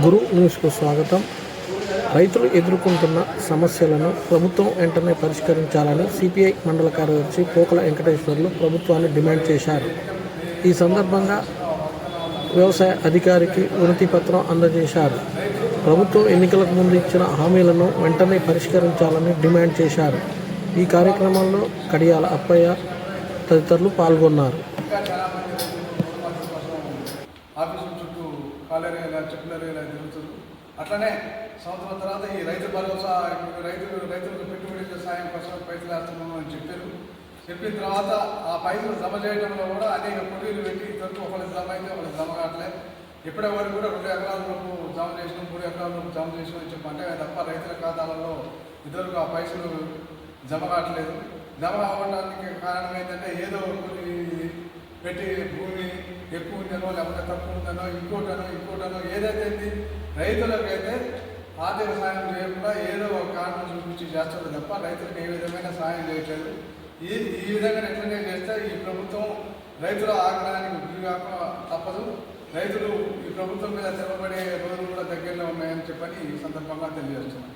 గురు న్యూస్కు స్వాగతం. రైతులు ఎదుర్కొంటున్న సమస్యలను ప్రభుత్వం వెంటనే పరిష్కరించాలని సిపిఐ మండల కార్యదర్శి పోకల వెంకటేశ్వర్లు ప్రభుత్వాన్ని డిమాండ్ చేశారు. ఈ సందర్భంగా వ్యవసాయ అధికారికి వినతి పత్రం అందజేశారు. ప్రభుత్వం ఎన్నికలకు ముందు ఇచ్చిన హామీలను వెంటనే పరిష్కరించాలని డిమాండ్ చేశారు. ఈ కార్యక్రమంలో కడియాల అప్పయ్య తదితరులు పాల్గొన్నారు. ఆఫీసు చుట్టూ కాలేరియా చెప్పులేరియా తిరుగుతారు అట్లనే సంవత్సరం తర్వాత ఈ రైతు భరోసా ఇప్పుడు రైతులకు పెట్టుబడి సాయం కోసం పైసలు వేస్తున్నాము అని చెప్పారు. చెప్పిన తర్వాత ఆ పైసలు జమ చేయడంలో కూడా అనేక పొడిలు పెట్టి ఇద్దరు ఒకళ్ళు జమ అయితే ఒకళ్ళు జమ కావట్లే. ఇప్పటి వరకు కూడా రెండు ఎకరాల లోపు జమ చేసినాం మూడు ఎకరాల లోపు జమ చేసినాం అని చెప్పి అంటే తప్ప రైతుల ఖాతాలలో ఇద్దరికి ఆ పైసలు జమ కావట్లేదు. జమ అవ్వడానికి కారణం ఏంటంటే ఏదో కొన్ని పెట్టి భూమి ఎక్కువ ఉందనో లేకపోతే తక్కువ ఉందనో ఇంకోటనో ఇంకోటనో ఏదైతే ఉంది, రైతులకైతే ఆర్థిక సాయం చేయకుండా ఏదో ఒక కారణం చూపించి చేస్తారు తప్ప రైతులకు ఏ విధమైన సాయం చేయట్లేదు. ఈ ఈ విధంగా ఎట్లనే చేస్తే ఈ ప్రభుత్వం రైతుల ఆగ్రహానికి గురిగాక తప్పదు. రైతులు ఈ ప్రభుత్వం మీద తిరగబడే రోజులు కూడా దగ్గరలో ఉన్నాయని చెప్పని ఈ సందర్భంగా తెలియజేస్తున్నాను.